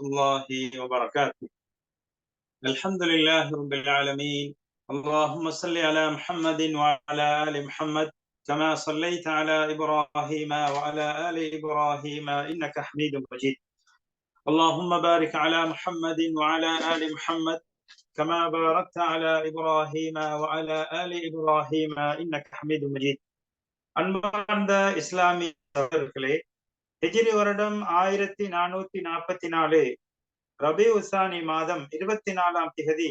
الله وبركاته الحمد لله رب العالمين اللهم صل على محمد وعلى آل محمد كما صليت على إبراهيم وعلى آل إبراهيم إنك حميد مجيد اللهم بارك على محمد وعلى آل محمد كما باركت على إبراهيم وعلى آل إبراهيم إنك حميد مجيد அன்பார்ந்த இஸ்லாமிய சகோதரர்களே ஹிஜிரி வருடம் ஆயிரத்தி நானூத்தி நாற்பத்தி நாலு ரபி உசானி மாதம் இருபத்தி நாலாம் திகதி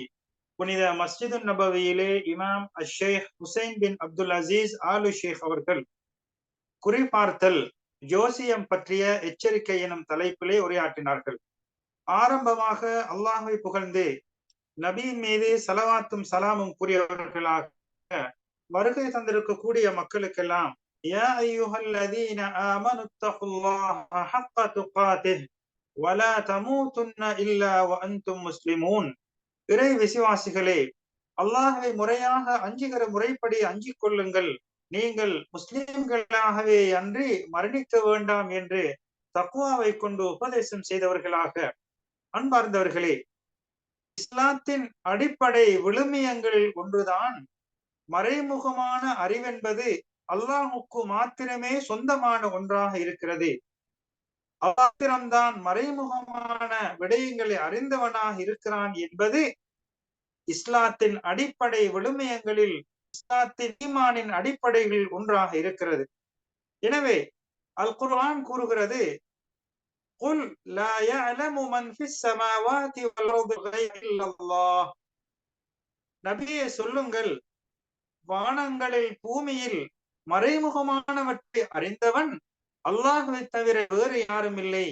புனித மஸ்ஜிது நபவியிலே இமாம் Ashaikh Hussain bin Abdul Aziz Al Sheikh அவர்கள் குறிப்பார்த்தல் ஜோசியம் பற்றிய எச்சரிக்கை எனும் தலைப்பிலே உரையாற்றினார்கள். ஆரம்பமாக அல்லாஹை புகழ்ந்து நபியின் மீது சலவாத்தும் சலாமும் கூறியவர்களாக வருகை தந்திருக்கக்கூடிய மக்களுக்கெல்லாம் يا أيها الذين آمنوا اتقوا الله حق تقاته ولا تموتن إلا وأنتم مسلمون இறை விசுவாசிகளே அல்லாஹை முறையாக அஞ்சுகிற முறைப்படி அஞ்சிக் கொள்ளுங்கள் நீங்கள் முஸ்லிம்களாகவே அன்றி மரணிக்க வேண்டாம் என்று தக்குவாவை கொண்டு உபதேசம் செய்தவர்களாக அன்பார்ந்தவர்களே இஸ்லாத்தின் அடிப்படை விழுமியங்களில் ஒன்றுதான் மறைமுகமான அறிவென்பது அல்லாஹுக்கு மாத்திரமே சொந்தமான ஒன்றாக இருக்கிறது அல்லாத்திரம்தான் மறைமுகமான விடயங்களை அறிந்தவனாக இருக்கிறான் என்பது இஸ்லாத்தின் அடிப்படை விழுமியங்களில் இஸ்லாத்தின் ஈமானின் அடிப்படைகளில் ஒன்றாக இருக்கிறது எனவே அல் குர்ஆன் கூறுகிறது قل لا يعلم من في السماوات والأرض غيب إلا الله நபியே சொல்லுங்கள் வானங்களில் பூமியில் மறைமுகமானவற்றை அறிந்தவன் அல்லாஹுவை தவிர வேறு யாரும் இல்லை.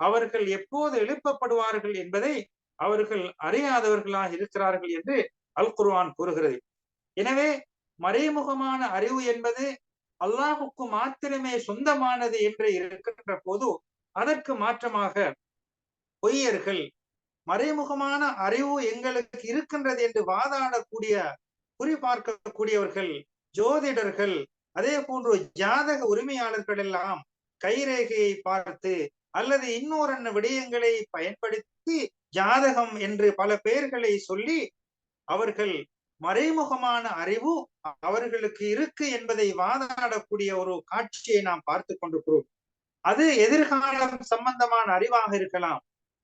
அவர்கள் எப்போது எழுப்பப்படுவார்கள் என்பதை அவர்கள் அறியாதவர்களாக இருக்கிறார்கள் என்று அல் குர்வான் கூறுகிறது. எனவே மறைமுகமான அறிவு என்பது அல்லாஹுக்கு மாத்திரமே சொந்தமானது என்று இருக்கின்ற போது அதற்கு மாற்றமாக பொய்யர்கள் மறைமுகமான அறிவு எங்களுக்கு இருக்கின்றது என்று வாதாடக்கூடிய குறிபார்க்கக்கூடியவர்கள் ஜோதிடர்கள் அதே போன்று ஜாதக உரிமையாளர்கள் எல்லாம் கைரேகையை பார்த்து அல்லது இன்னொரு விடயங்களை பயன்படுத்தி ஜாதகம் என்று பல பெயர்களை சொல்லி அவர்கள் மறைமுகமான அறிவு அவர்களுக்கு இருக்கு என்பதை வாதாடக்கூடிய ஒரு காட்சியை நாம் பார்த்து கொண்டிருக்கிறோம். அது எதிர்காலம் சம்பந்தமான அறிவாக இருக்கலாம்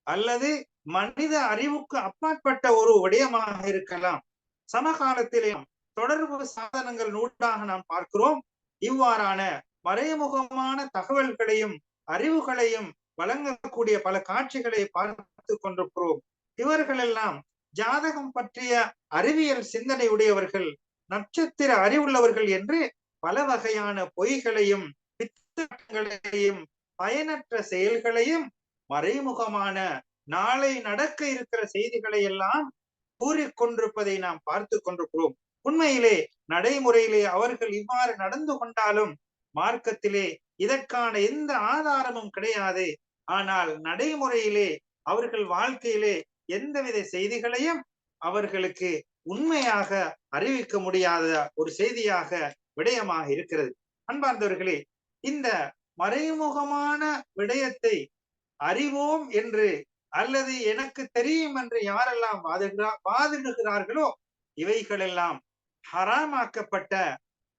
அல்லது மனித அறிவுக்கு அப்பாற்பட்ட ஒரு விடயமாக இருக்கலாம். சமகாலத்திலே தொடர்பு சாதனங்கள் நூற்றாக நாம் பார்க்கிறோம். இவ்வாறான மறைமுகமான தகவல்களையும் அறிவுகளையும் வழங்கக்கூடிய பல காட்சிகளை பார்த்து கொண்டிருக்கிறோம். இவர்களெல்லாம் ஜாதகம் பற்றிய அறிவியல் சிந்தனை உடையவர்கள் நட்சத்திர அறிவுள்ளவர்கள் என்று பல வகையான பொய்களையும் பித்தங்களையும் பயனற்ற செயல்களையும் மறைமுகமான நாளை நடக்க இருக்கிற செய்திகளை எல்லாம் கூறிக்கொண்டிருப்பதை நாம் பார்த்து கொண்டிருக்கிறோம். உண்மையிலே நடைமுறையிலே அவர்கள் இவ்வாறு நடந்து கொண்டாலும் மார்க்கத்திலே இதற்கான எந்த ஆதாரமும் கிடையாது. ஆனால் நடைமுறையிலே அவர்கள் வாழ்க்கையிலே எந்தவித செய்திகளையும் அவர்களுக்கு உண்மையாக அறிவிக்க முடியாத ஒரு செய்தியாக விடயமாக இருக்கிறது. அன்பார்ந்தவர்களே இந்த மறைமுகமான விடயத்தை அறிவோம் என்று அல்லது எனக்கு தெரியும் என்று யாரெல்லாம் வாதுகிறா வாதிடுகிறார்களோ இவைகளெல்லாம் ஹராமாக்கப்பட்ட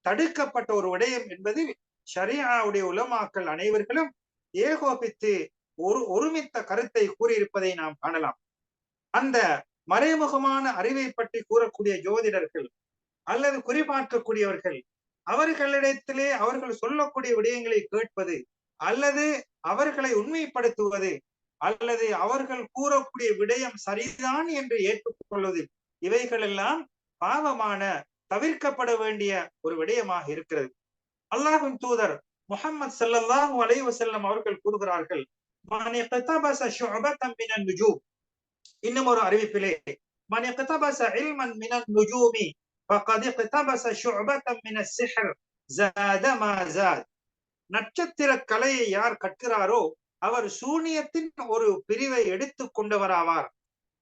தடுக்கப்பட்ட ஒரு விடயம் என்பதில் ஷரியாவுடைய உலமாக்கள் அனைவர்களும் ஏகோபித்து ஒரு ஒருமித்த கருத்தை கூறியிருப்பதை நாம் காணலாம். அந்த மறைமுகமான அறிவை பற்றி கூறக்கூடிய ஜோதிடர்கள் அல்லது குறிபார்க்கக்கூடியவர்கள் அவர்களிடத்திலே அவர்கள் சொல்லக்கூடிய விடயங்களை கேட்பது அல்லது அவர்களை உண்மைப்படுத்துவது அல்லது அவர்கள் கூறக்கூடிய விடயம் சரிதான் என்று ஏற்றுக்கொள்வது இவைகளெல்லாம் பாவமான தவிர்க்கப்பட வேண்டிய ஒரு விடயமாக இருக்கிறது. அல்லாஹின் தூதர் முகமது சல்லாஹூ அலைவ செல்லம் அவர்கள் கூறுகிறார்கள் இன்னும் ஒரு அறிவிப்பிலே நட்சத்திர கலையை யார் கற்கிறாரோ அவர் சூனியத்தின் ஒரு பிரிவை எடுத்து கொண்டவராவார்.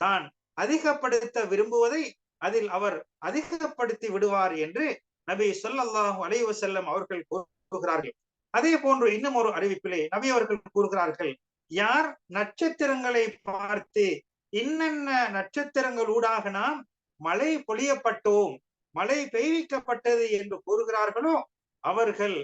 தான் அதிகப்படுத்த விரும்புவதை அதில் அவர் அதிகப்படுத்தி விடுவார் என்று நபி சொல்லல்லாஹு அலைவு செல்லம் அவர்கள் கூறுகிறார்கள். அதே போன்று இன்னும் ஒரு அறிவிப்பிலே நபி அவர்கள் கூறுகிறார்கள் யார் நட்சத்திரங்களை பார்த்து இன்னென்ன நட்சத்திரங்களூடாக நாம் மழை பொழியப்பட்டோம் மழை பெய்விக்கப்பட்டது என்று கூறுகிறார்களோ அவர்கள்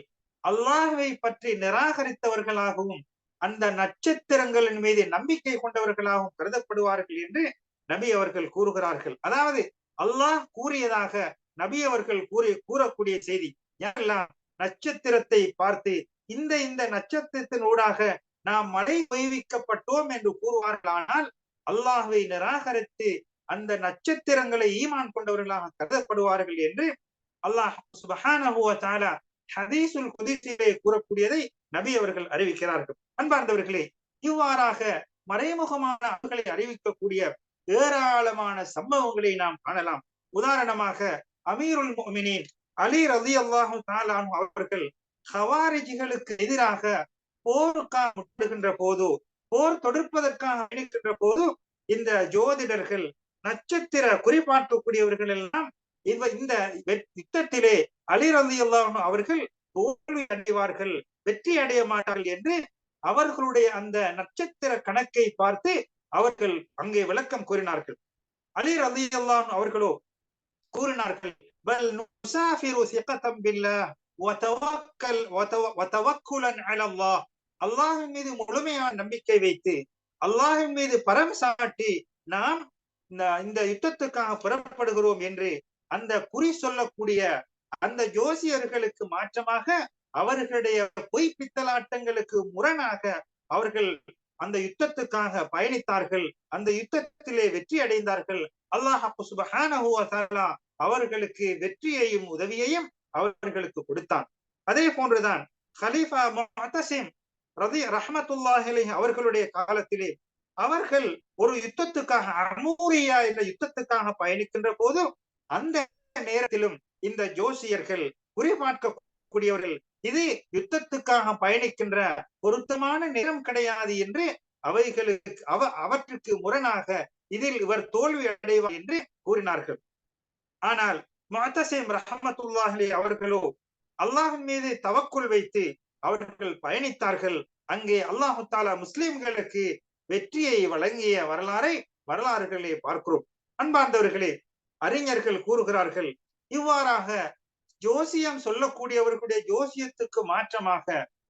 அல்லாஹுவை பற்றி நிராகரித்தவர்களாகவும் அந்த நட்சத்திரங்களின் மீது நம்பிக்கை கொண்டவர்களாகவும் கருதப்படுவார்கள் என்று நபி அவர்கள் கூறுகிறார்கள். அதாவது அல்லாஹ் கூறியதாக நபி அவர்கள் கூறி கூறக்கூடிய செய்தி யாரெல்லாம் நட்சத்திரத்தை பார்த்து இந்த இந்த நட்சத்திரத்தின் ஊடாக நாம் மழை வைவிக்கப்பட்டோம் என்று கூறுவார்களானால் அல்லாஹுவை நிராகரித்து அந்த நட்சத்திரங்களை ஈமான் கொண்டவர்களாக கருதப்படுவார்கள் என்று அல்லாஹ் சுபஹானஹு வ ஹதீசுல் குதிசிலே கூறக்கூடியதை நபி அவர்கள் அறிவிக்கிறார்கள். அன்பார்ந்தவர்களே இவ்வாறாக மறைமுகமான அவர்களை அறிவிக்கக்கூடிய ஏராளமான சம்பவங்களை நாம் காணலாம். உதாரணமாக அமீருல் மோமினின் அலி ரதி அல்லாஹு தாலானு அவர்கள் ஹவாரிஜிகளுக்கு எதிராக போருக்காக முட்டுகின்ற போது போர் தொடுப்பதற்காக அணிக்கின்ற போது இந்த ஜோதிடர்கள் நட்சத்திர குறிப்பாற்றக்கூடியவர்கள் எல்லாம் இந்த இந்த யுத்தத்திலே அலி ரதி அல்லாஹு அவர்கள் தோல்வி அடைவார்கள். வெற்றி அடைய மாட்டார்கள் என்று அவர்களுடைய அந்த நட்சத்திர கணக்கை பார்த்து அவர்கள் அங்கே விளக்கம் கூறினார்கள். அலி ரதி அல்லாஹ் அவர்களோ கூறினார்கள் பல் நுசாஃபிரு மீது முழுமையான நம்பிக்கை வைத்து அல்லாஹின் மீது பரம் சாட்டி நாம் இந்த யுத்தத்துக்காக புறப்படுகிறோம் என்று அந்த குறி சொல்லக்கூடிய அந்த ஜோசியர்களுக்கு மாற்றமாக அவர்களுடைய பொய் பித்தலாட்டங்களுக்கு முரணாக அவர்கள் அந்த யுத்தத்துக்காக பயணித்தார்கள். அந்த யுத்தத்திலே வெற்றி அடைந்தார்கள். அல்லாஹ் சுபஹானா அவர்களுக்கு வெற்றியையும் உதவியையும் அவர்களுக்கு கொடுத்தான். அதே போன்றுதான் ஹலீஃபா முஹத்தசிம் ரதி ரஹமத்துல்லாஹிலே அவர்களுடைய காலத்திலே அவர்கள் ஒரு யுத்தத்துக்காக அமூரியா என்ற யுத்தத்துக்காக பயணிக்கின்ற போது அந்த நேரத்திலும் இந்த ஜோசியர்கள் கூடியவர்கள். இது யுத்தத்துக்காக பயணிக்கின்ற பொருத்தமான நேரம் கிடையாது என்று அவைகளுக்கு அவ அவற்றுக்கு முரணாக இதில் இவர் தோல்வி அடைவார் என்று கூறினார்கள். ஆனால் முஅத்தசிம் ரஹமத்துல்லாஹி அவர்களோ அல்லாஹின் மீது தவக்குள் வைத்து அவர்கள் பயணித்தார்கள். அங்கே அல்லாஹு தாலா முஸ்லிம்களுக்கு வெற்றியை வழங்கிய வரலாறை வரலாறுகளே பார்க்கிறோம். அன்பார்ந்தவர்களே அறிஞர்கள் கூறுகிறார்கள் இவ்வாறாக ஜோசியம் சொல்லக்கூடியவர்களுடைய ஜோசியத்துக்கு மாற்றமாக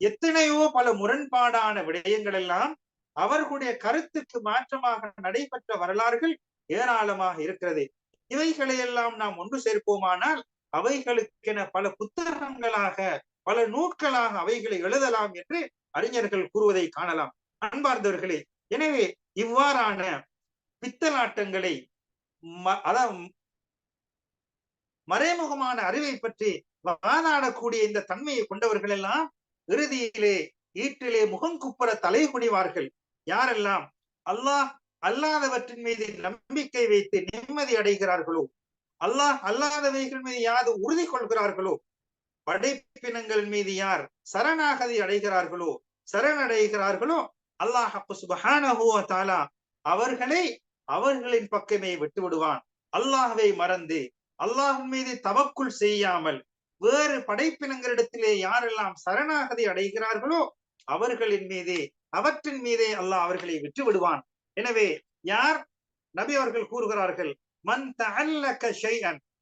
எத்தனையோ பல முரண்பாடான விடயங்கள் எல்லாம் அவர்களுடைய கருத்துக்கு மாற்றமாக நடைபெற்ற வரலாறுகள் ஏராளமாக இருக்கிறது. இவைகளையெல்லாம் நாம் ஒன்று சேர்ப்போமானால் அவைகளுக்கென பல புத்தகங்களாக பல நூட்களாக அவைகளை எழுதலாம் என்று அறிஞர்கள் கூறுவதை காணலாம். அன்பார்ந்தவர்களே எனவே இவ்வாறான பித்தலாட்டங்களை அதான் மறைமுகமான அறிவை பற்றி வாதாடக்கூடிய இந்த தன்மையை கொண்டவர்கள் எல்லாம் இறுதியிலே ஈட்டிலே முகம் குப்புற தலை குனிவார்கள் யாரெல்லாம் அல்லாஹ் அல்லாதவற்றின் மீது நம்பிக்கை வைத்து நிம்மதி அடைகிறார்களோ அல்லாஹ் அல்லாதவைகள் மீது யாது உறுதி கொள்கிறார்களோ படைப்பினங்கள் மீது யார் சரணாகதி அடைகிறார்களோ சரணடைகிறார்களோ அல்லாஹ் சுபஹானஹு தாலா அவர்களை அவர்களின் பக்கமே விட்டு விடுவான் அல்லாஹை மறந்து அல்லாஹின் மீது தவக்குள் செய்யாமல் வேறு படைப்பினங்களிடத்திலே யாரெல்லாம் சரணாகதி அடைகிறார்களோ அவர்களின் மீது அவற்றின் மீதே அல்லாஹ் அவர்களை விட்டு விடுவான். எனவே யார்? நபி அவர்கள் கூறுகிறார்கள் மன் தஅல்லக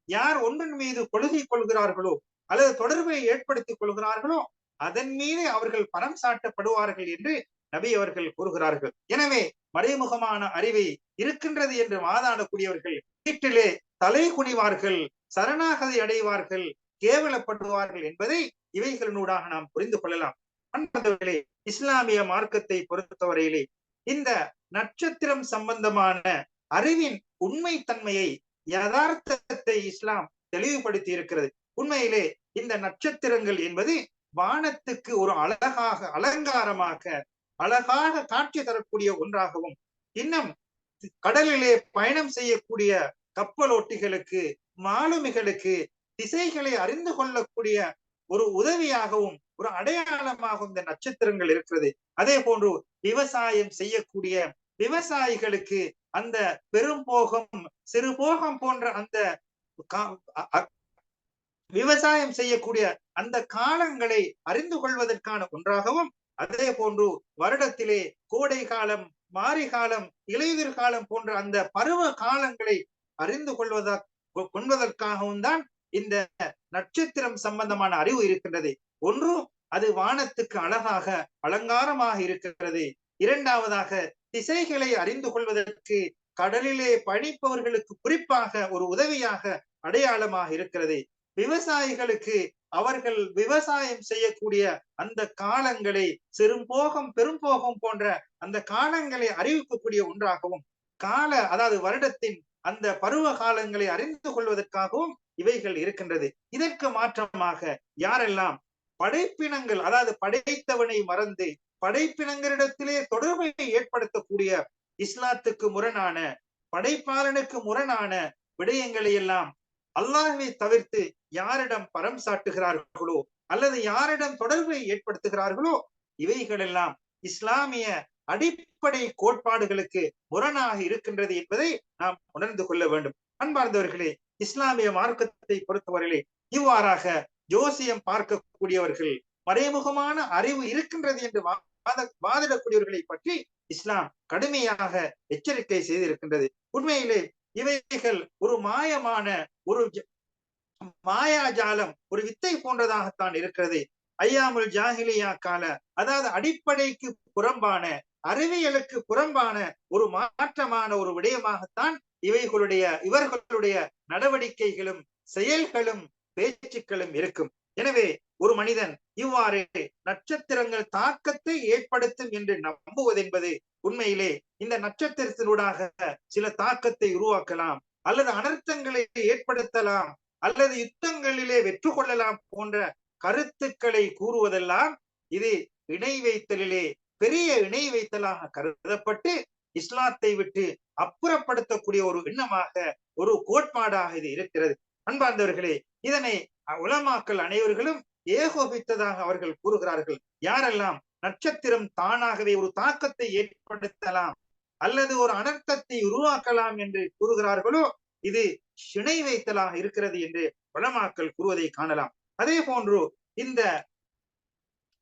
யார் ஒன்றின் மீது கொள்கை கொள்கிறார்களோ அல்லது தொடர்பை ஏற்படுத்திக் கொள்கிறார்களோ அதன் மீது அவர்கள் பணம் சாட்டப்படுவார்கள் என்று நபி அவர்கள் கூறுகிறார்கள். எனவே மறைமுகமான அறிவை இருக்கின்றது என்று வாதாடக்கூடியவர்கள் வீட்டிலே தலை குனிவார்கள் சரணாகதி அடைவார்கள் கேவலப்படுவார்கள் என்பதை இவைகளினூடாக நாம் புரிந்து கொள்ளலாம். இஸ்லாமிய மார்க்கத்தை பொறுத்தவரையிலே இந்த நட்சத்திரம் சம்பந்தமான அறிவின் உண்மை தன்மையை யதார்த்தத்தை இஸ்லாம் தெளிவுபடுத்தி இருக்கிறது உண்மையிலே இந்த நட்சத்திரங்கள் என்பது வானத்துக்கு ஒரு அழகாக அலங்காரமாக அழகாக காட்சி தரக்கூடிய ஒன்றாகவும் இன்னும் கடலிலே பயணம் செய்யக்கூடிய கப்பலோட்டிகளுக்கு மாலுமிகளுக்கு திசைகளை அறிந்து கொள்ளக்கூடிய ஒரு உதவியாகவும் ஒரு அடையாளமாகவும் இந்த நட்சத்திரங்கள் இருக்கிறது. அதே போன்று விவசாயம் செய்யக்கூடிய விவசாயிகளுக்கு அந்த பெரும் போகம் சிறு போகம் போன்ற அந்த விவசாயம் செய்யக்கூடிய அந்த காலங்களை அறிந்து கொள்வதற்கான ஒன்றாகவும் அதே போன்று வருடத்திலே கோடை காலம் மாரி காலம் இலையுதிர் காலம் போன்ற அந்த பருவ காலங்களை அறிந்து கொள்வதா கொள்வதற்காகவும் தான் இந்த நட்சத்திரம் சம்பந்தமான அறிவு இருக்கின்றது. ஒன்று அது வானத்துக்கு அழகாக அலங்காரமாக இருக்கிறது. இரண்டாவதாக திசைகளை அறிந்து கொள்வதற்கு கடலிலே பணிப்பவர்களுக்கு குறிப்பாக ஒரு உதவியாக அடையாளமாக இருக்கிறது. விவசாயிகளுக்கு அவர்கள் விவசாயம் செய்யக்கூடிய அந்த காலங்களை சிறும்போகம் பெரும்போகம் போன்ற அந்த காலங்களை அறிவிக்கக்கூடிய ஒன்றாகவும் கால அதாவது வருடத்தின் அந்த பருவ காலங்களை அறிந்து கொள்வதற்காகவும் இவைகள் இருக்கின்றது. இதற்கு மாற்றமாக யாரெல்லாம் படைப்பினங்கள் அதாவது படைத்தவனை மறந்து படைப்பினங்களிடத்திலே தொடர்பை ஏற்படுத்தக்கூடிய இஸ்லாத்துக்கு முரணான படைப்பாளனுக்கு முரணான விடயங்களை எல்லாம் அல்லாஹை தவிர்த்து யாரிடம் பரம் சாட்டுகிறார்களோ அல்லது யாரிடம் தொடர்பை ஏற்படுத்துகிறார்களோ இவைகளெல்லாம் இஸ்லாமிய அடிப்படை கோட்பாடுகளுக்கு முரணாக இருக்கின்றது என்பதை நாம் உணர்ந்து கொள்ள வேண்டும். அன்பார்ந்தவர்களே இஸ்லாமிய மார்க்கத்தை பொறுத்தவரையிலே இவ்வாறாக ஜோசியம் பார்க்கக்கூடியவர்கள் மறைமுகமான அறிவு இருக்கின்றது என்று வாத வாதிடக்கூடியவர்களை பற்றி இஸ்லாம் கடுமையாக எச்சரிக்கை செய்திருக்கின்றது. உண்மையிலே இவைகள் ஒரு மாயமான ஒரு மாயாஜாலம் ஒரு வித்தை போன்றதாகத்தான் இருக்கிறது. ஐயாமுல் ஜாகிலியா கால அதாவது அடிப்படைக்கு புறம்பான அறிவியலுக்கு புறம்பான ஒரு மாற்றமான ஒரு விடயமாகத்தான் இவைகளுடைய இவர்களுடைய நடவடிக்கைகளும் செயல்களும் பேச்சுக்களும் இருக்கும். எனவே ஒரு மனிதன் இவ்வாறு நட்சத்திரங்கள் தாக்கத்தை ஏற்படுத்தும் என்று நம்புவது என்பது உண்மையிலே இந்த நட்சத்திரத்தினூடாக சில தாக்கத்தை உருவாக்கலாம் அல்லது அனர்த்தங்களை ஏற்படுத்தலாம் அல்லது யுத்தங்களிலே வெற்றி கொள்ளலாம் போன்ற கருத்துக்களை கூறுவதெல்லாம் இது இணை வைத்தலிலே பெரிய இணை வைத்தலாக கருதப்பட்டு இஸ்லாத்தை விட்டு அப்புறப்படுத்தக்கூடிய ஒரு எண்ணமாக ஒரு கோட்பாடாக இது இருக்கிறது. அன்பார்ந்தவர்களே இதனை உலமாக்கள் அனைவர்களும் ஏகோபித்ததாக அவர்கள் கூறுகிறார்கள். யாரெல்லாம் நட்சத்திரம் தானாகவே ஒரு தாக்கத்தை ஏற்படுத்தலாம் அல்லது ஒரு அனர்த்தத்தை உருவாக்கலாம் என்று கூறுகிறார்களோ இது சிணை வைத்தலாக இருக்கிறது என்று வளமாக்கல் கூறுவதை காணலாம். அதே போன்று இந்த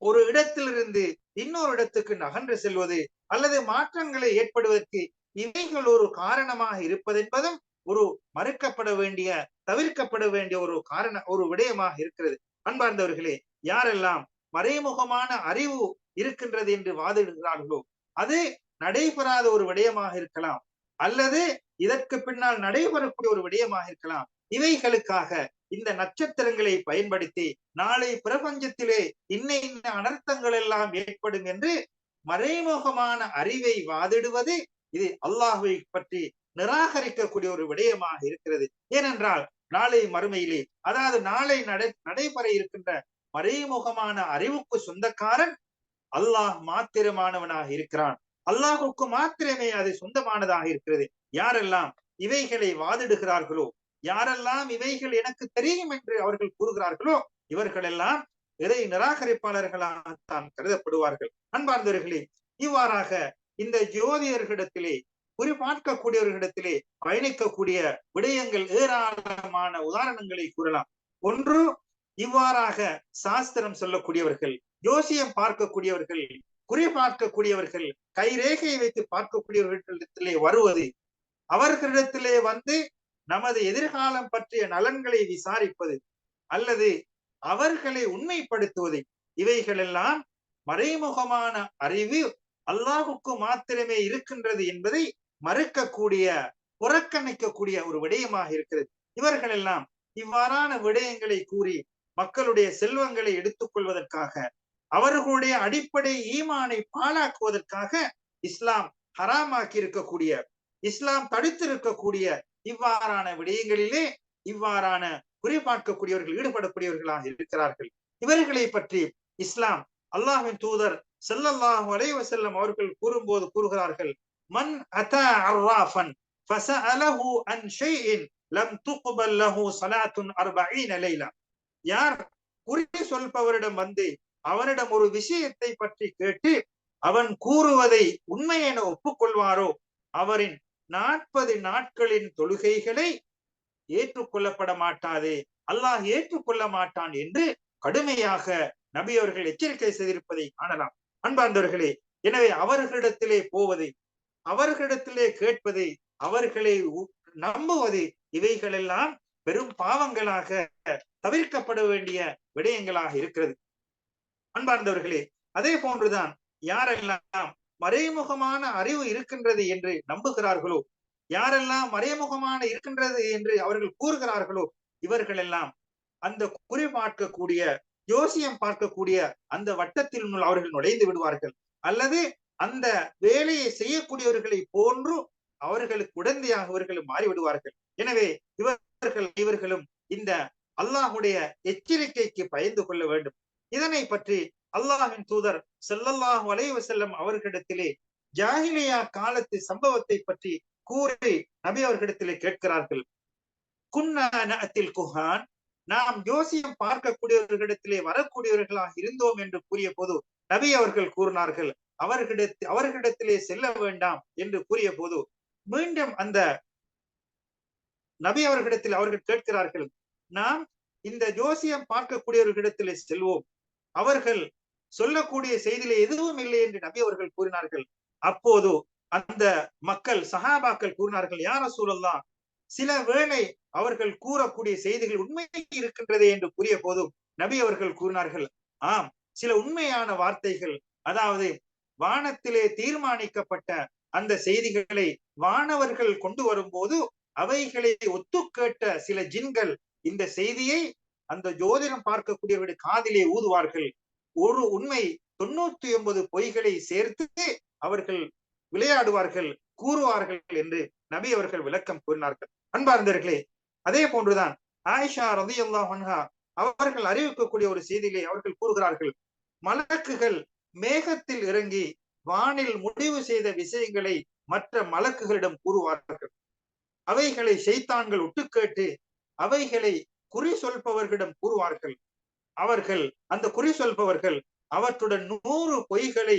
ஒரு இடத்திலிருந்து இன்னொரு இடத்துக்கு நகன்று செல்வது அல்லது மாற்றங்களை ஏற்படுவதற்கு இவைகள் ஒரு காரணமாக இருப்பதென்பதும் ஒரு மறுக்கப்பட வேண்டிய தவிர்க்கப்பட வேண்டிய ஒரு காரண ஒரு விடயமாக இருக்கிறது. அன்பார்ந்தவர்களே யாரெல்லாம் மறைமுகமான அறிவு இருக்கின்றது என்று வாதிடுகிறார்களோ அது நடைபெறாத ஒரு விடயமாக இருக்கலாம். அல்லது இதற்கு பின்னால் நடைபெறக்கூடிய ஒரு விடயமாக இருக்கலாம். இவைகளுக்காக இந்த நட்சத்திரங்களை பயன்படுத்தி நாளை பிரபஞ்சத்திலே இன்ன இன்ன அனர்த்தங்கள் எல்லாம் ஏற்படும் என்று மறைமுகமான அறிவை வாதிடுவது இது அல்லாஹுவை பற்றி நிராகரிக்கக்கூடிய ஒரு விடயமாக இருக்கிறது. ஏனென்றால் நாளை மறுமையிலே அதாவது நாளை நடை நடைபெற இருக்கின்ற மறைமுகமான அறிவுக்கு சொந்தக்காரன் அல்லாஹ் மாத்திரமானவனாக இருக்கிறான். அல்லாஹுக்கு மாத்திரமே அது சொந்தமானதாக இருக்கிறது. யாரெல்லாம் இவைகளை வாதிடுகிறார்களோ யாரெல்லாம் இவைகள் எனக்கு தெரியும் என்று அவர்கள் கூறுகிறார்களோ இவர்கள் எல்லாம் இறை நிராகரிப்பாளர்களாகத்தான் கருதப்படுவார்கள். அன்பார்ந்தவர்களே இவ்வாறாக இந்த ஜோதியர்களிடத்திலே குறிப்பார்க்கக்கூடியவர்களிடத்திலே பயணிக்கக்கூடிய விடயங்கள் ஏராளமான உதாரணங்களை கூறலாம். ஒன்று இவ்வாறாக சாஸ்திரம் சொல்லக்கூடியவர்கள் ஜோசியம் பார்க்கக்கூடியவர்கள் குறி பார்க்கக்கூடியவர்கள் கைரேகையை வைத்து பார்க்கக்கூடியவர்களிடத்திலே வருவது அவர்களிடத்திலே வந்து நமது எதிர்காலம் பற்றிய நலன்களை விசாரிப்பது அல்லது அவர்களை உண்மைப்படுத்துவது இவைகளெல்லாம் மறைமுகமான அறிவு அல்லாஹுக்கு மாத்திரமே இருக்கின்றது என்பதை மறுக்கக்கூடிய புறக்கணிக்கக்கூடிய ஒரு விடயமாக இருக்கிறது. இவர்கள் எல்லாம் இவ்வாறான விடயங்களை கூறி மக்களுடைய செல்வங்களை எடுத்துக் கொள்வதற்காக அவர்களுடைய அடிப்படை ஈமானை பாழாக்குவதற்காக இஸ்லாம் ஹராமாக்கி இருக்கக்கூடிய இஸ்லாம் தடுத்திருக்கக்கூடிய இவ்வாறான விடயங்களிலே இவ்வாறான குறிப்பார்க்கக்கூடியவர்கள் ஈடுபடக்கூடியவர்களாக இருக்கிறார்கள் இவர்களை பற்றி இஸ்லாம் அல்லாஹின் தூதர் செல்லல்லாஹு அலைவ செல்லம் அவர்கள் கூறும்போது கூறுகிறார்கள் மன் அத்தா அர்ராஃபன் فسأله عن شيء لم تقبل له صلاة أربعين ليلة யார் குறி சொல்பவரிடம் வந்து அவனிடம் ஒரு விஷயத்தை பற்றி கேட்டு அவன் கூறுவதை உண்மை என ஒப்புக்கொள்வாரோ அவரின் நாற்பது நாட்களின் தொழுகைகளை ஏற்றுக்கொள்ளப்பட மாட்டாது அல்லாஹ் ஏற்றுக்கொள்ள மாட்டான் என்று கடுமையாக நபி அவர்கள் எச்சரிக்கை செய்திருப்பதை காணலாம். அன்பார்ந்தவர்களே எனவே அவர்களிடத்திலே போவது அவர்களிடத்திலே கேட்பது அவர்களை நம்புவது இவைகளெல்லாம் பெரும் பாவங்களாக தவிர்க்கப்பட வேண்டிய விடயங்களாக இருக்கிறது. அன்பார்ந்தவர்களே அதே போன்றுதான் யாரெல்லாம் மறைமுகமான அறிவு இருக்கின்றது என்று நம்புகிறார்களோ? யாரெல்லாம் மறைமுகமான இருக்கின்றது என்று அவர்கள் கூறுகிறார்களோ? இவர்கள் எல்லாம் அந்த குறி பார்க்கக்கூடிய யோசியம் பார்க்கக்கூடிய அந்த வட்டத்தில் அவர்கள் நுழைந்து விடுவார்கள். அல்லது அந்த வேலையை செய்யக்கூடியவர்களை போன்று அவர்களுக்கு உடந்தையாக இவர்களும் மாறிவிடுவார்கள். எனவே இவர்கள் இவர்களும் இந்த அல்லாஹுடைய எச்சரிக்கைக்கு பயந்து கொள்ள வேண்டும். இதனை பற்றி அல்லாஹின் தூதர் செல்லல்லாஹ் அலைவ செல்லம் அவர்களிடத்திலே ஜாகிலியா காலத்து சம்பவத்தை பற்றி கூறி நபி அவர்களிடத்திலே கேட்கிறார்கள். குன்னத்தில் குஹான். நாம் ஜோசியம் பார்க்கக்கூடியவர்களிடத்திலே வரக்கூடியவர்களாக இருந்தோம் என்று கூறிய போது நபி அவர்கள் கூறினார்கள் அவர்களிடத்து அவர்களிடத்திலே செல்ல வேண்டாம் என்று கூறிய போது மீண்டும் அந்த நபி அவர்களிடத்தில் அவர்கள் கேட்கிறார்கள் நாம் இந்த ஜோசியம் பார்க்கக்கூடியவர்களிடத்திலே செல்வோம். அவர்கள் சொல்லக்கூடிய செய்தியில எதுவும் இல்லை என்று நபி அவர்கள் கூறினார்கள். அப்போது அந்த மக்கள் சஹாபாக்கள் கூறினார்கள் யார சூழல்லாம் சில வேளை அவர்கள் கூறக்கூடிய செய்திகள் உண்மை இருக்கின்றதே என்று கூறிய போதும் நபி அவர்கள் கூறினார்கள். ஆம் சில உண்மையான வார்த்தைகள் அதாவது வானத்திலே தீர்மானிக்கப்பட்ட அந்த செய்திகளை வானவர்கள் கொண்டு வரும்போது அவைகளை ஒத்து கேட்ட சில ஜின்கள் இந்த செய்தியை அந்த ஜோதிடம் பார்க்கக்கூடியவருடைய காதிலே ஊதுவார்கள். ஒரு உண்மை தொண்ணூத்தி ஒன்பது பொய்களை சேர்த்து அவர்கள் விளையாடுவார்கள் கூறுவார்கள் என்று நபி அவர்கள் விளக்கம் கூறினார்கள். அன்பார்ந்தர்களே அதே போன்றுதான் ஆயிஷா ரதி அல்லாஹா அவர்கள் அறிவிக்கக்கூடிய ஒரு செய்தியிலே அவர்கள் கூறுகிறார்கள் மலக்குகள் மேகத்தில் இறங்கி வானில் முடிவு செய்த விஷயங்களை மற்ற மலக்குகளிடம் கூறுவார்கள். அவைகளை செய்தான்கள் ஒட்டுக்கேட்டு அவைகளை குறி சொல்பவர்களிடம் கூறுவார்கள். அவர்கள் அந்த குறி சொல்பவர்கள் அவற்றுடன் நூறு பொய்களை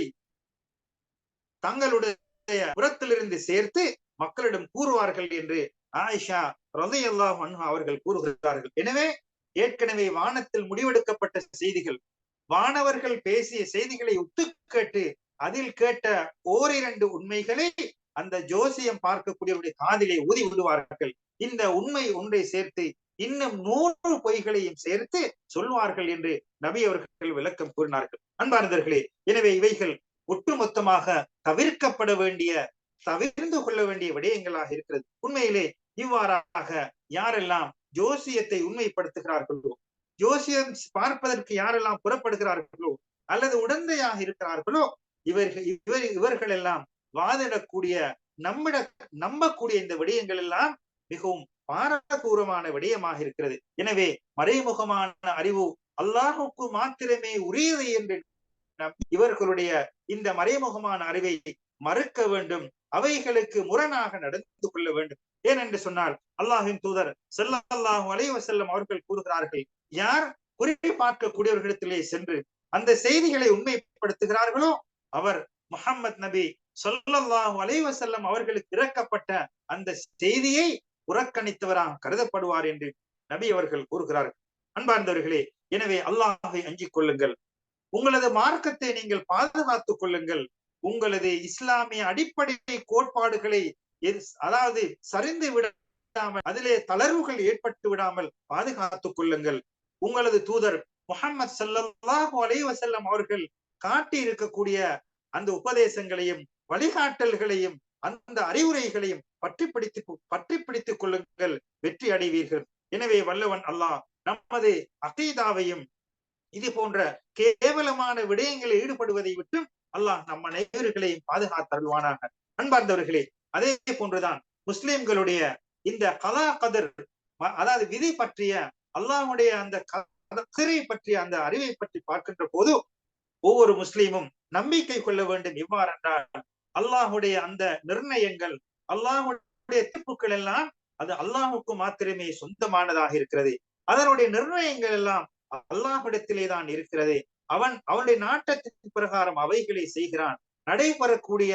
தங்களுடைய புறத்திலிருந்து சேர்த்து மக்களிடம் கூறுவார்கள் என்று ஆயிஷா ரதையல்லாஹ் அவர்கள் கூறுகிறார்கள். எனவே ஏற்கனவே வானத்தில் முடிவெடுக்கப்பட்ட செய்திகள் வானவர்கள் பேசிய செய்திகளை ஒத்து கேட்டு அதில் கேட்ட ஓரிரண்டு உண்மைகளை அந்த ஜோசியம் பார்க்கக்கூடியவருடைய காதிலே ஊதி விடுவார்கள். இந்த உண்மை ஒன்றை சேர்த்து இன்னும் நூறு பொய்களையும் சேர்த்து சொல்வார்கள் என்று நபி அவர்கள் விளக்கம் கூறினார்கள். அன்பார்ந்தர்களே எனவே இவைகள் ஒட்டுமொத்தமாக தவிர்க்கப்பட வேண்டிய தவிர்ந்து கொள்ள வேண்டிய விடயங்களாக இருக்கிறது. உண்மையிலே இவ்வாறாக யாரெல்லாம் ஜோசியத்தை உண்மைப்படுத்துகிறார்களோ ஜோசியம் பார்ப்பதற்கு யாரெல்லாம் புறப்படுகிறார்களோ அல்லது உடந்தையாக இருக்கிறார்களோ இவர்கள் இவர் இவர்கள் எல்லாம் வாதிடக்கூடிய நம்மிட நம்பக்கூடிய இந்த விடயங்கள் எல்லாம் மிகவும் பாரதூரமான விடயமாக இருக்கிறது. எனவே மறைமுகமான அறிவு அல்லாஹுக்கு மாத்திரமே உரியது என்று இவர்களுடைய இந்த மறைமுகமான அறிவை மறுக்க வேண்டும். அவைகளுக்கு முரணாக நடந்து கொள்ள வேண்டும். ஏனென்று சொன்னால் அல்லாஹின் தூதர் செல்லாஹு அலைவ செல்லம் அவர்கள் கூறுகிறார்கள் யார் குறி பார்க்கக்கூடியவர்களிடத்திலே சென்று அந்த செய்திகளை உண்மைப்படுத்துகிறார்களோ அவர் முகம்மது நபி சொல்லல்லாஹு அலைவ செல்லம் அவர்களுக்கு இறக்கப்பட்ட அந்த செய்தியை புறக்கணித்தவராக கருதப்படுவார் என்று நபி அவர்கள் கூறுகிறார்கள். அன்பார்ந்தவர்களே எனவே அல்லாஹை அஞ்சிக் கொள்ளுங்கள். உங்களது மார்க்கத்தை நீங்கள் பாதுகாத்துக் கொள்ளுங்கள். உங்களது இஸ்லாமிய அடிப்படை கோட்பாடுகளை அதாவது சரிந்து விடாமல் அதிலே தளர்வுகள் ஏற்பட்டு விடாமல் பாதுகாத்துக் கொள்ளுங்கள். உங்களது தூதர் முகமது சல்லாஹு அலைவசல்லம் அவர்கள் காட்டி இருக்கக்கூடிய அந்த உபதேசங்களையும் வழிகாட்டல்களையும் அந்த அறிவுரைகளையும் பற்றி பிடித்து பற்றி பிடித்துக் கொள்ளுங்கள் வெற்றி அடைவீர்கள். எனவே வல்லவன் அல்லாஹ் நமது அகைதாவையும் இது போன்ற கேவலமான விடயங்களில் ஈடுபடுவதை விட்டும் அல்லாஹ் நம்ம அனைவர்களையும் பாதுகாத்தருள்வானாக. அன்பார்ந்தவர்களே அதே போன்றுதான் முஸ்லிம்களுடைய இந்த கலா கதர் அதாவது விதி பற்றிய அல்லாஹுடைய அந்த கதிரை பற்றிய அந்த அறிவை பற்றி பார்க்கின்ற போது ஒவ்வொரு முஸ்லீமும் நம்பிக்கை கொள்ள வேண்டும். இவ்வாறென்றால் அல்லாஹுடைய அந்த நிர்ணயங்கள் அல்லாஹுடைய தீர்ப்புகள் எல்லாம் அது அல்லாஹுக்கு மாத்திரமே சொந்தமானதாக இருக்கிறது. அதனுடைய நிர்ணயங்கள் எல்லாம் அல்லாஹிடத்திலே தான் இருக்கிறது. அவன் அவனுடைய நாட்டத்தின் பிரகாரம் அவைகளை செய்கிறான். நடைபெறக்கூடிய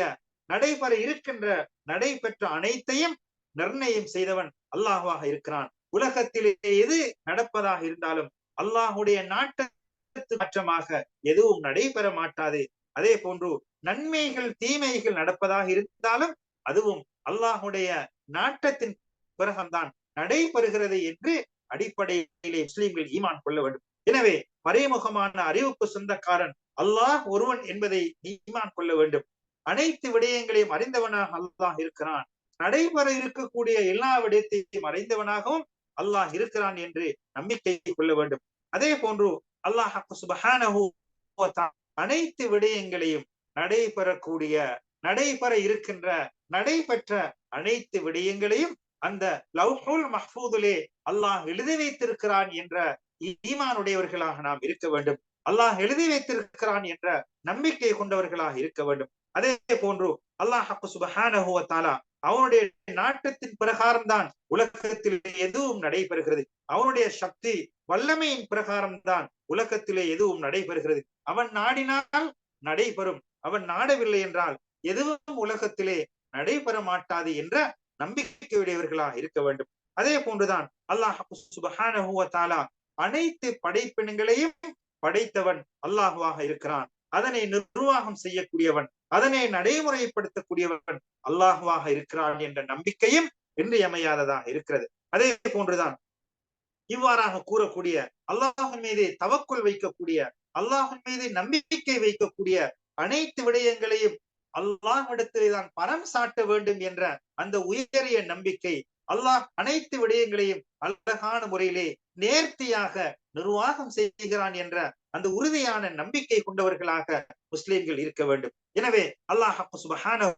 நடைபெற இருக்கின்ற நடைபெற்ற அனைத்தையும் நிர்ணயம் செய்தவன் அல்லாஹுவாக இருக்கிறான். உலகத்திலே எது நடப்பதாக இருந்தாலும் அல்லாஹுடைய நாட்டத்து மாற்றமாக எதுவும் நடைபெற மாட்டாது. அதே போன்று நன்மைகள் தீமைகள் நடப்பதாக இருந்தாலும் அதுவும் அல்லாஹுடைய நாட்டத்தின் பிறகம்தான் நடைபெறுகிறது என்று அடிப்படையிலே முஸ்லீம்கள் ஈமான் கொள்ள வேண்டும். எனவே மறைமுகமான அறிவுக்கு சொந்தக்காரன் அல்லாஹ் ஒருவன் என்பதை ஈமான் கொள்ள வேண்டும். அனைத்து விடயங்களையும் அறிந்தவனாக அல்லாஹ் இருக்கிறான். நடைபெற இருக்கக்கூடிய எல்லா விடயத்தையும் அறிந்தவனாகவும் அல்லாஹ் இருக்கிறான் என்று நம்பிக்கை கொள்ள வேண்டும். அதே போன்று அல்லாஹ் சுபஹானஹு அனைத்து விடயங்களையும் நடைபெறக்கூடிய நடைபெற இருக்கின்ற நடைபெற்ற அனைத்து விடயங்களையும் அந்த லவ்ஹுல் மஹ்பூதுலே அல்லாஹ் எழுதி வைத்திருக்கிறான் என்ற ஈமானுடையவர்களாக நாம் இருக்க வேண்டும். அல்லாஹ் எழுதி வைத்திருக்கிறான் என்ற நம்பிக்கை கொண்டவர்களாக இருக்க வேண்டும். அதே போன்று அல்லாஹ் சுபஹானஹுவ அவனுடைய நாட்டத்தின் பிரகாரம் தான் உலகத்தில் எதுவும் நடைபெறுகிறது. அவனுடைய சக்தி வல்லமையின் பிரகாரம் தான் உலகத்திலே எதுவும் நடைபெறுகிறது. அவன் நாடினால் நடைபெறும். அவன் நாடவில்லை என்றால் எதுவும் உலகத்திலே நடைபெற மாட்டாது என்ற நம்பிக்கையுடையவர்களா இருக்க வேண்டும். அதே போன்றுதான் அல்லாஹ் சுபஹானஹுவ அனைத்து படைப்பினங்களையும் படைத்தவன் அல்லாஹுவாக இருக்கிறான். அதனை நிர்வாகம் செய்யக்கூடியவன் அதனை நடைமுறைப்படுத்தக்கூடியவன் அல்லாஹுவாக இருக்கிறான் என்ற நம்பிக்கையும் இன்றியமையாததாக இருக்கிறது. அதே போன்றுதான் இவ்வாறாக கூறக்கூடிய அல்லாஹின் மீதே தவக்குள் வைக்கக்கூடிய அல்லாஹின் மீது நம்பிக்கை வைக்கக்கூடிய அனைத்து விடயங்களையும் அல்லாஹ்விடத்திலே தான் பணம் சாட்ட வேண்டும் என்ற அந்த உயரிய நம்பிக்கை அல்லாஹ் அனைத்து விடயங்களையும் அழகான முறையிலே நேர்த்தியாக நிர்வாகம் செய்கிறான் என்ற அந்த உறுதியான நம்பிக்கை கொண்டவர்களாக முஸ்லிம்கள் இருக்க வேண்டும். எனவே அல்லாஹ் சுபஹான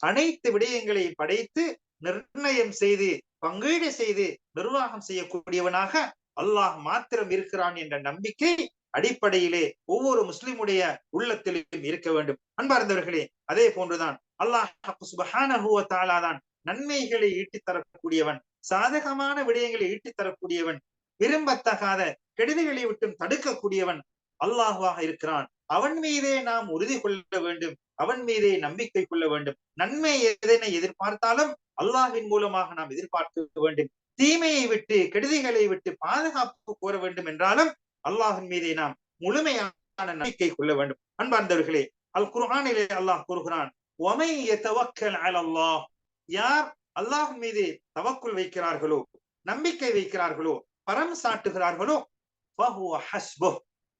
அனைத்து விடயங்களையும் படைத்து நிர்ணயம் செய்து பங்கீடு செய்து நிர்வாகம் செய்யக்கூடியவனாக அல்லாஹ் மாத்திரம் இருக்கிறான் என்ற நம்பிக்கை அடிப்படையிலே ஒவ்வொரு முஸ்லிமுடைய உள்ளத்திலும் இருக்க வேண்டும். அன்பார்ந்தவர்களே அதே போன்றுதான் அல்லாஹ் தான் நன்மைகளை ஈட்டித் தரக்கூடியவன் சாதகமான விடயங்களை ஈட்டித் தரக்கூடியவன் விரும்பத்தகாத கெடுதிகளை விட்டும் தடுக்கக்கூடியவன் அல்லாஹுவாக இருக்கிறான். அவன் மீதே நாம் உறுதி கொள்ள வேண்டும். அவன் மீதே நம்பிக்கை கொள்ள வேண்டும். நன்மை எதனை எதிர்பார்த்தாலும் அல்லாஹின் மூலமாக நாம் எதிர்பார்க்க வேண்டும். தீமையை விட்டு கெடுதிகளை விட்டு பாதுகாப்பு கோர வேண்டும் என்றாலும் அல்லாஹின் மீதே நாம் முழுமையான நம்பிக்கை கொள்ள வேண்டும். அன்பார்ந்தவர்களே அல் குர்ஹானிலே அல்லாஹ் கூறுகிறான் யார் அல்லாஹ் மீது தவக்குள் வைக்கிறார்களோ நம்பிக்கை வைக்கிறார்களோ பரம் சாட்டுகிறார்களோ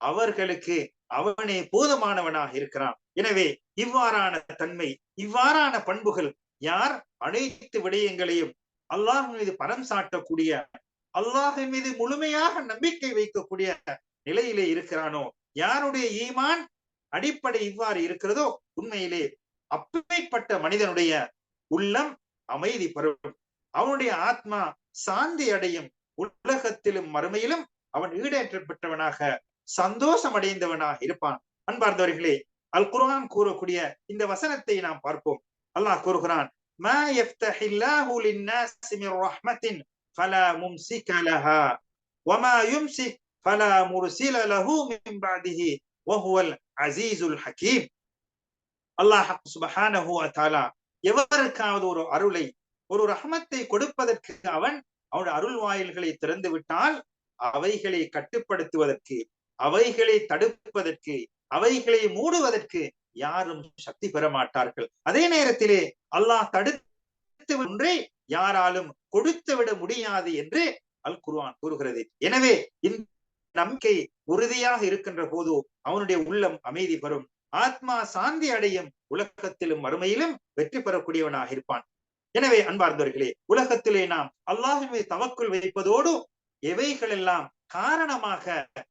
அவர்களுக்கு அவனே போதுமானவனாக இருக்கிறான். எனவே இவ்வாறான தன்மை இவ்வாறான பண்புகள் யார் அனைத்து விடயங்களையும் அல்லாஹ் மீது பரம் சாட்டக்கூடிய அல்லாஹின் மீது முழுமையாக நம்பிக்கை வைக்கக்கூடிய நிலையிலே இருக்கிறானோ? யாருடைய ஈமான் அடிப்படை இவ்வாறு இருக்கிறதோ? உண்மையிலே அப்படிப்பட்ட மனிதனுடைய உள்ளம் அமைதி பெறும். அவனுடைய ஆத்மா சாந்தி அடையும். உலகத்திலும் மறுமையிலும் அவன் ஈடேற்ற பெற்றவனாக சந்தோஷம் அடைந்தவனாக இருப்பான். அன்பார்ந்தவர்களே அல் குர்ஆன் கூறக்கூடிய இந்த வசனத்தை நாம் பார்ப்போம். அல்லாஹ் கூறுகிறான் ما يفتح الله للناس من رحمة فلا ممسك لها وما يمسك فلا مرسل له من بعده وهو العزيز الحكيم அல்லாஹ் சுபஹானஹு வதஆலா எவருக்காவது ஒரு அருளை ஒரு ரஹமத்தை கொடுப்பதற்கு அவன் அவனுடைய அருள் வாயில்களை திறந்து விட்டால் அவைகளை கட்டுப்படுத்துவதற்கு அவைகளை தடுப்பதற்கு அவைகளை மூடுவதற்கு யாரும் சக்தி பெற மாட்டார்கள் அதே நேரத்திலே அல்லாஹ் தடுத்து ஒன்றே யாராலும் கொடுத்து விட முடியாது என்று அல் குர்ஆன் கூறுகிறது. எனவே இந்த நம்பிக்கை உறுதியாக இருக்கின்ற போது அவனுடைய உள்ளம் அமைதி பெறும். ஆத்மா சாந்தி அடையும் உலகத்திலும் மறுமையிலும் வெற்றி பெறக்கூடியவனாக இருப்பான். எனவே அன்பார்ந்தவர்களே உலகத்திலே நாம் அல்லாஹின் தவக்குள் வைப்பதோடு எவைகளெல்லாம் காரணமாக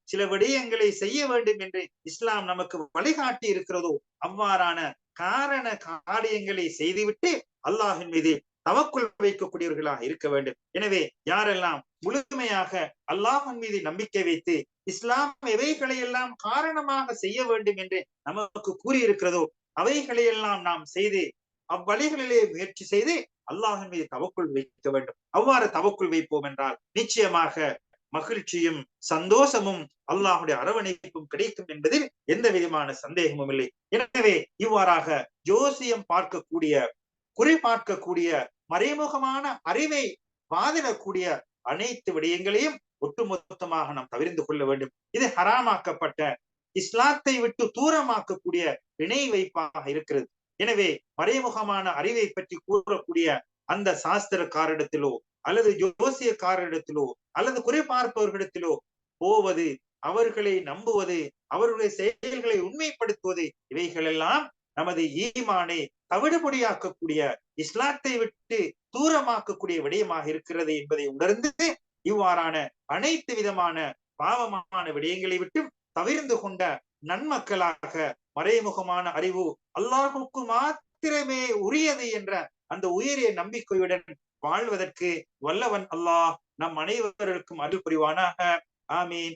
சில விடயங்களை செய்ய வேண்டும் என்று இஸ்லாம் நமக்கு வழிகாட்டி இருக்கிறதோ அவ்வாறான காரண காரியங்களை செய்துவிட்டு அல்லாஹின் மீது தவக்குள் வைக்கக்கூடியவர்களாக இருக்க வேண்டும். எனவே யாரெல்லாம் முழுமையாக அல்லாஹன் மீது நம்பிக்கை வைத்து இஸ்லாம் எவைகளை எல்லாம் காரணமாக செய்ய வேண்டும் என்று நமக்கு கூறியிருக்கிறதோ அவைகளையெல்லாம் நாம் செய்து அவ்வழிகளிலே முயற்சி செய்து அல்லாஹின் மீது தவக்குள் வைக்க வேண்டும். அவ்வாறு தவக்குள் வைப்போம் என்றால் நிச்சயமாக மகிழ்ச்சியும் சந்தோஷமும் அல்லாஹுடைய அரவணைப்பும் கிடைக்கும் என்பதில் எந்த விதமான சந்தேகமும் இல்லை. எனவே இவ்வாறாக ஜோசியம் பார்க்கக்கூடிய குறி பார்க்கக்கூடிய மறைமுகமான அறிவை பாதிடக்கூடிய அனைத்து விடயங்களையும் ஒட்டுமொத்தமாக நாம் தவிர்ந்து கொள்ள வேண்டும். இது ஹராமாக்கப்பட்ட இஸ்லாத்தை விட்டு தூரமாக்கக்கூடிய இணை வைப்பாக இருக்கிறது. எனவே மறைமுகமான அறிவை பற்றி கூறக்கூடிய அந்த சாஸ்திரக்காரிடத்திலோ அல்லது ஜோசியக்காரரிடத்திலோ அல்லது குறை பார்ப்பவர்களிடத்திலோ போவது அவர்களை நம்புவது அவர்களுடைய செயல்களை உண்மைப்படுத்துவது இவைகளெல்லாம் நமது ஈமானை தவிடுபடியாக்கக்கூடிய இஸ்லாத்தை விட்டு தூரமாக்கக்கூடிய விடயமாக இருக்கிறது என்பதை உணர்ந்து இவ்வாறான அனைத்து விதமான பாவமான விடயங்களை விட்டு தவிர்ந்து கொண்ட நன்மக்களாக மறைமுகமான அறிவு அல்லாஹுக்கு மாத்திரமே உரியது என்ற அந்த உயரிய நம்பிக்கையுடன் வாழ்வதற்கு வல்லவன் அல்லாஹ் நம் அனைவருக்கும் அருள் புரிவானாக. ஆமீன்.